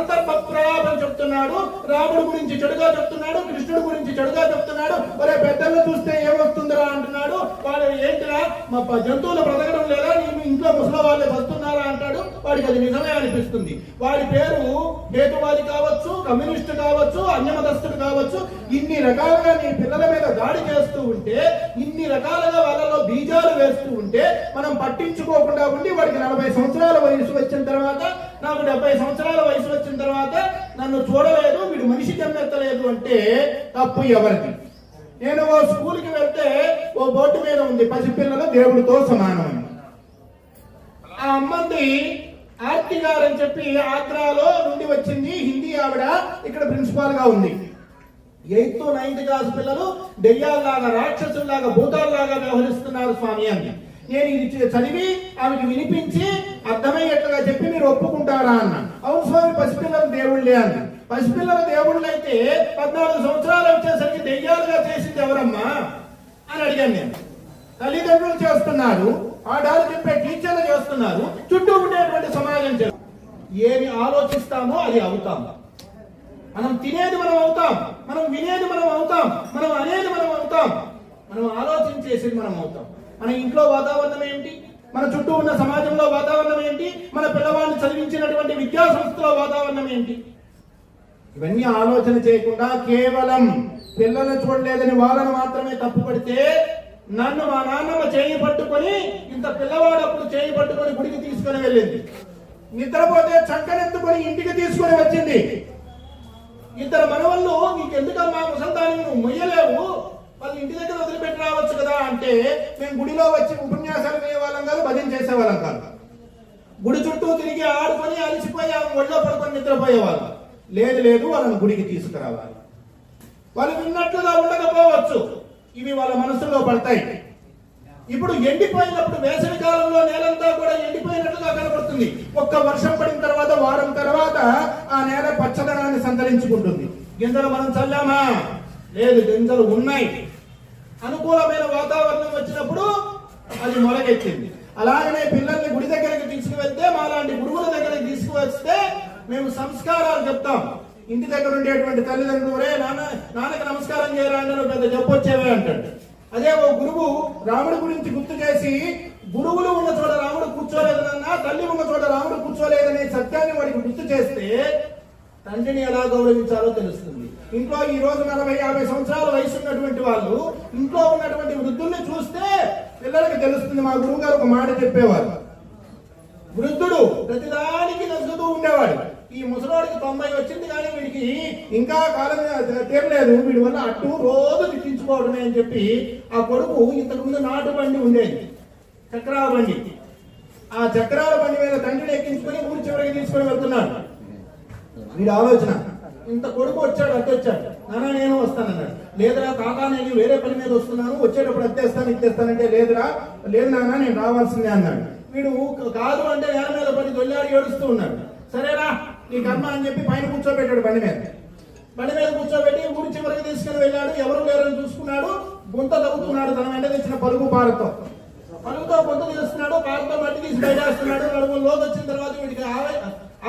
సందర్భప్రాపం చెప్తున్నాడు రాముడు గురించి చెడుగా చెప్తున్నాడు కృష్ణుడు గురించి చెడుగా చెప్తున్నాడు. ఒరే పెద్దలు చూస్తే ఏమొస్తుందిరా అంటున్నాడు. వాడు ఏంటిరా? మా జంతువులు బ్రతకడం లేదా? నేను ఇంట్లో ముసలి వాళ్ళే వస్తున్నారా అంటాడు. వాడికి అది నిజమే అనిపిస్తుంది. వాడి పేరు హేతువాది కావచ్చు కమ్యూనిస్ట్ కావచ్చు అన్యమతస్థుడు కావచ్చు. ఇన్ని రకాలుగా నీ పిల్లల మీద దాడి చేస్తూ ఉంటే ఇన్ని రకాలుగా వాళ్ళలో బీజాలు వేస్తూ ఉంటే మనం పట్టించుకోకుండా ఉండి వాడికి నలభై సంవత్సరాల వయసు వచ్చిన తర్వాత నాకు డెబ్బై సంవత్సరాల వయసు వచ్చిన తర్వాత నన్ను చూడలేదు వీడు మనిషి జన్మెత్తలేదు అంటే తప్పు ఎవరిది? నేను ఓ స్కూల్కి వెళ్తే ఓ బోర్డు మీద ఉంది పసిపిల్లలు దేవుడితో సమానం. ఆ అమ్మంది ఆర్తి గారు అని చెప్పి ఆగ్రాలో నుండి వచ్చింది హిందీ ఆవిడ ఇక్కడ ప్రిన్సిపాల్గా ఉంది. ఎయిత్ నైన్త్ క్లాస్ పిల్లలు దెయ్యాల్లాగా రాక్షసుల్లాగా భూతాల్లాగా వ్యవహరిస్తున్నారు స్వామి అని. నేను ఇది చదివి ఆమెకి వినిపించి అర్థమయ్యేట్లుగా చెప్పి మీరు ఒప్పుకుంటారా అన్న అవును స్వామి పసిపిల్లల దేవుళ్ళే అన్న పసిపిల్లల దేవుళ్ళు అయితే పద్నాలుగు సంవత్సరాలు వచ్చేసరికి దెయ్యాలుగా చేసింది ఎవరమ్మా అని అడిగాను నేను. తల్లిదండ్రులు చేస్తున్నారు ఆడాలు చెప్పే టీచర్లు చేస్తున్నారు చుట్టూ ఉండేటువంటి సమాజం చేస్తారు ఏమి ఆలోచిస్తామో అది అవుతాం. మనం తినేది మనం అవుతాం మనం వినేది మనం అవుతాం మనం అనేది మనం అవుతాం మనం ఆలోచించేసేది మనం అవుతాం. మన ఇంట్లో వాతావరణం ఏంటి? మన చుట్టూ ఉన్న సమాజంలో వాతావరణం ఏంటి? మన పిల్లవాడిని చదివించినటువంటి విద్యా సంస్థలో వాతావరణం ఏంటి? ఇవన్నీ ఆలోచన చేయకుండా కేవలం పిల్లలు చూడలేదని వాళ్ళను మాత్రమే తప్పుపడితే నన్ను మా నాన్నమ్మ చేయి పట్టుకొని ఇంత పిల్లవాడప్పుడు చేయి పట్టుకొని గుడికి తీసుకొని వెళ్ళింది. నిద్రపోతే చక్కనెత్తుకొని ఇంటికి తీసుకొని వచ్చింది. ఇద్దరు మనవళ్ళు నీకెందుకమ్మా ఎందుకమ్మా నువ్వు మొయ్యలేవు. వాళ్ళు ఇంటి దగ్గర వదిలిపెట్టి రావచ్చు కదా అంటే మేము గుడిలో వచ్చి ఉపన్యాసాలు వేయవాళ్ళం కాదు భజన చేసేవాళ్ళం కాదు. గుడి చుట్టూ తిరిగి ఆడుకొని అలసిపోయి ఆమె ఒళ్ళో పడుకొని నిద్రపోయేవాళ్ళు. లేదు లేదు వాళ్ళని గుడికి తీసుకురావాలి. వాళ్ళు విన్నట్లుగా ఉండకపోవచ్చు. ఇవి వాళ్ళ మనసులో పడతాయి. ఇప్పుడు ఎండిపోయినప్పుడు వేసవి కాలంలో నేలంతా కూడా ఎండిపోయినట్లుగా కనబడుతుంది ఒక్క వర్షం పడిన తర్వాత వారం తర్వాత ఆ నేల పచ్చదనాన్ని సంతరించుకుంటుంది. గింజలు మనం చల్లామా? లేదు గింజలు ఉన్నాయి. అనుకూలమైన వాతావరణం వచ్చినప్పుడు అది మొలకెత్తింది అలాగనే పిల్లల్ని గుడి దగ్గరికి తీసుకువెళ్తే మాలాంటి గురువుల దగ్గరికి తీసుకువస్తే మేము సంస్కారాలు చెప్తాం. ఇంటి దగ్గర ఉండేటువంటి తల్లిదండ్రులు రే నాన్న నాన్నకి నమస్కారం చేయరా అంటే పెద్ద చెప్పొచ్చేవే అంటాడు. అదే ఓ గురువు రాముడి గురించి గుర్తు చేసి గురువులు ఉన్న చోట రాముడు కూర్చోలేదన్నా తల్లి ఉన్న చోట రాముడు కూర్చోలేదనే సత్యాన్ని వాడికి గుర్తు చేస్తే తండ్రిని ఎలా గౌరవించాలో తెలుస్తుంది. ఇంట్లో ఈ రోజు నలభై యాభై సంవత్సరాల వయసు ఉన్నటువంటి వాళ్ళు ఇంట్లో ఉన్నటువంటి వృద్ధుల్ని చూస్తే పిల్లలకి తెలుస్తుంది మా గురువు గారు ఒక మాట చెప్పేవారు. వృద్ధుడు ప్రతిదానికి నవ్వుతూ ఉండేవాడు. ఈ ముసలోడికి తొంభై వచ్చింది కానీ వీడికి ఇంకా కాలం తీరలేదు వీడి వల్ల అటు రోజు తిట్టించుకోవడమే అని చెప్పి ఆ కొడుకు ఇంతకు ముందు నాటు బండి ఉండేది. చక్రాల బండి. ఆ చక్రాల బండి మీద తండ్రిని ఎక్కించుకొని ఊరి చివరికి తీసుకొని వెళ్తున్నాడు. వీడి ఆలోచన ఇంత కొడుకు వచ్చాడు అద్దె వచ్చాడు. నానా నేను వస్తానన్నాడు. లేదురా తాత నేను వేరే పని మీద వస్తున్నాను. వచ్చేటప్పుడు అత్తేస్తాను ఇచ్చేస్తానంటే లేదురా లేదు నాన్న నేను రావాల్సిందే అన్నాడు. వీడు కాదు అంటే నేల మీద పడి దొల్లాడి ఏడుస్తూ ఉన్నాడు. సరేరా నీ కర్మ అని చెప్పి పైన కూర్చోబెట్టాడు బండి మీద. బండి మీద కూర్చోబెట్టి ఊరి చివరికి తీసుకుని వెళ్ళాడు. ఎవరు లేరని చూసుకున్నాడు. గుంత తవ్వుతున్నాడు తన వెంట తెచ్చిన పలుగు పారతో. పలుగుతో గుంత చేస్తున్నాడు పారతో మట్టి తీసి బయటేస్తున్నాడు నడుము లోతు వచ్చిన తర్వాత వీటికి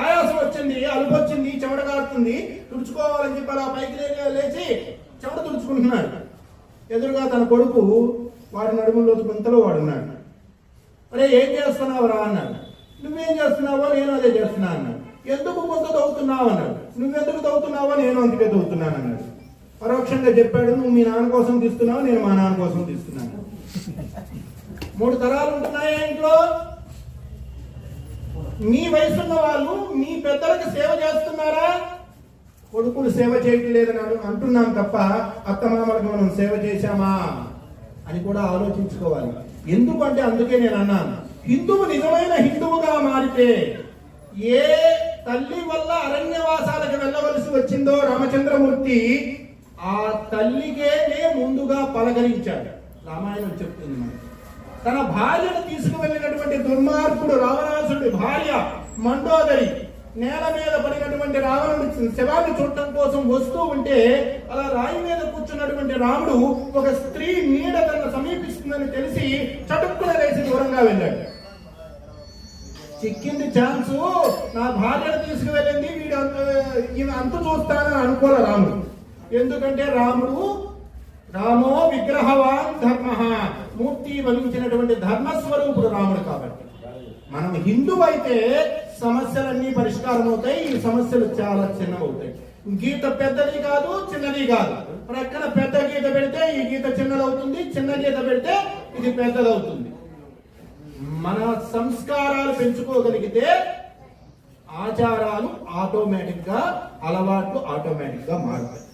ఆయాసం వచ్చింది అలుపు వచ్చింది చెమట కారుతుంది. తుడుచుకోవాలని చెప్పి అలా పైకి లేచి చెమట తుడుచుకుంటున్నాడు. ఎదురుగా తన కొడుకు వాడి నడుములో గుంతలో వాడున్నాడు. అరే ఏం చేస్తున్నావు రా అన్నాడు. నువ్వేం చేస్తున్నావో నేను అదే చేస్తున్నా అన్నాడు. ఎందుకు కొంత తవ్వుతున్నావు? అన్నాడు. నువ్వెందుకు తవ్వుతున్నావో నేను అందుకే తవ్వుతున్నాను అన్నాడు. పరోక్షంగా చెప్పాడు నువ్వు మీ నాన్న కోసం తీస్తున్నావు నేను మా నాన్న కోసం తీస్తున్నాను మూడు తరాలు ఉంటున్నాయా ఇంట్లో? మీ వయసున్న వాళ్ళు మీ పెద్దలకు సేవ చేస్తున్నారా? కొడుకులు సేవ చేయటం లేదని అంటున్నాం తప్ప అత్తమామలకు మనం సేవ చేశామా? అని కూడా ఆలోచించుకోవాలి. ఎందుకంటే అందుకే నేను అన్నాను హిందువు నిజమైన హిందువుగా మారితే ఏ తల్లి వల్ల అరణ్యవాసాలకు వెళ్ళవలసి వచ్చిందో రామచంద్రమూర్తి ఆ తల్లికేనే ముందుగా పలకరించాడు. రామాయణం చెప్తుంది మనకి. తన భార్యను తీసుకువెళ్ళినటువంటి దుర్మార్గుడు రావణాసుడి భార్య మండోదరి నేల మీద పడినటువంటి రావణుడి శవాన్ని చూడటం కోసం వస్తూ ఉంటే అలా రాయి మీద కూర్చున్నటువంటి రాముడు ఒక స్త్రీ నీడ తన సమీపిస్తుందని తెలిసి చటుక్కున వేసి దూరంగా వెళ్ళాడు. చిక్కింది ఛాన్స్ నా భార్యను తీసుకువెళ్ళింది వీడు అంత- ఈమె అంత చూస్తానని అనుకోలే రాముడు. ఎందుకంటే రాముడు రామో విగ్రహవాన్ ధర్మ. మూర్తి వలించినటువంటి ధర్మస్వరూపుడు రాముడు కాబట్టి. మనం హిందూ అయితే సమస్యలన్నీ పరిష్కారం అవుతాయి ఈ సమస్యలు చాలా చిన్నవవుతాయి గీత పెద్దది కాదు చిన్నది కాదు. ప్రక్కన పెద్ద గీత పెడితే ఈ గీత చిన్నదవుతుంది చిన్న గీత పెడితే ఇది పెద్దదవుతుంది. మన సంస్కారాలు పెంచుకోగలిగితే ఆచారాలు ఆటోమేటిక్గా అలవాట్లు ఆటోమేటిక్గా మారుతాయి.